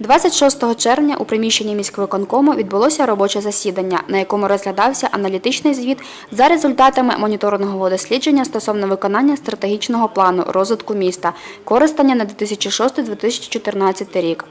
26 червня у приміщенні міськвиконкому відбулося робоче засідання, на якому розглядався аналітичний звіт за результатами моніторингового дослідження стосовно виконання стратегічного плану розвитку міста, користання на 2006-2014 рік.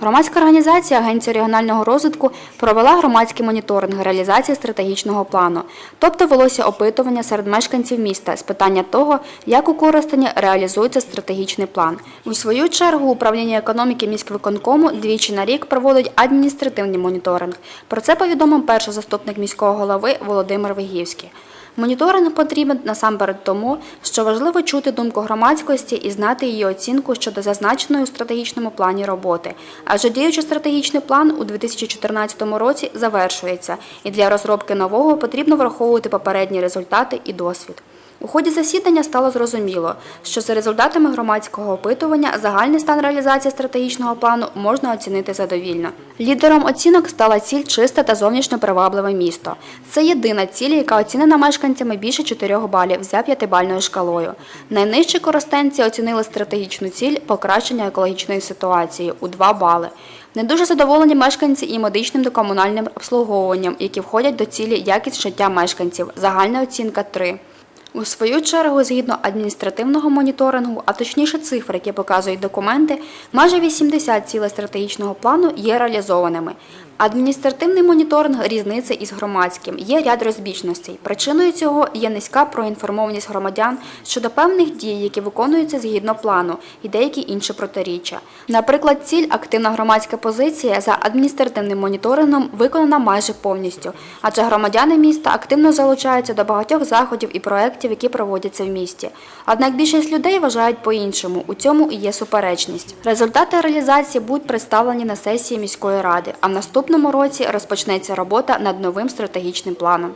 Громадська організація Агенція регіонального розвитку провела громадський моніторинг реалізації стратегічного плану, тобто велося опитування серед мешканців міста з питання того, як у Коростені реалізується стратегічний план. У свою чергу управління економіки міськвиконкому двічі на рік проводить адміністративний моніторинг. Про це повідомив перший заступник міського голови Володимир Вигівський. Моніторинг потрібен насамперед тому, що важливо чути думку громадськості і знати її оцінку щодо зазначеної у стратегічному плані роботи. Адже діючий стратегічний план у 2014 році завершується, і для розробки нового потрібно враховувати попередні результати і досвід. У ході засідання стало зрозуміло, що за результатами громадського опитування загальний стан реалізації стратегічного плану можна оцінити задовільно. Лідером оцінок стала ціль чисте та зовнішньо привабливе місто. Це єдина ціль, яка оцінена мешканцями більше 4 балів за п'ятибальною шкалою. Найнижчі користенці оцінили стратегічну ціль покращення екологічної ситуації у 2 бали. Не дуже задоволені мешканці і медичним та комунальним обслуговуванням, які входять до цілі якість життя мешканців. Загальна оцінка 3. У свою чергу, згідно адміністративного моніторингу, а точніше цифр, які показують документи, майже 80 цілей стратегічного плану є реалізованими. Адміністративний моніторинг різниця із громадським. Є ряд розбіжностей. Причиною цього є низька проінформованість громадян щодо певних дій, які виконуються згідно плану, і деякі інші протиріччя. Наприклад, ціль активна громадська позиція за адміністративним моніторингом виконана майже повністю, адже громадяни міста активно залучаються до багатьох заходів і проєктів, які проводяться в місті. Однак більшість людей вважають по-іншому. У цьому і є суперечність. Результати реалізації будуть представлені на сесії міської ради, а в наступному році розпочнеться робота над новим стратегічним планом.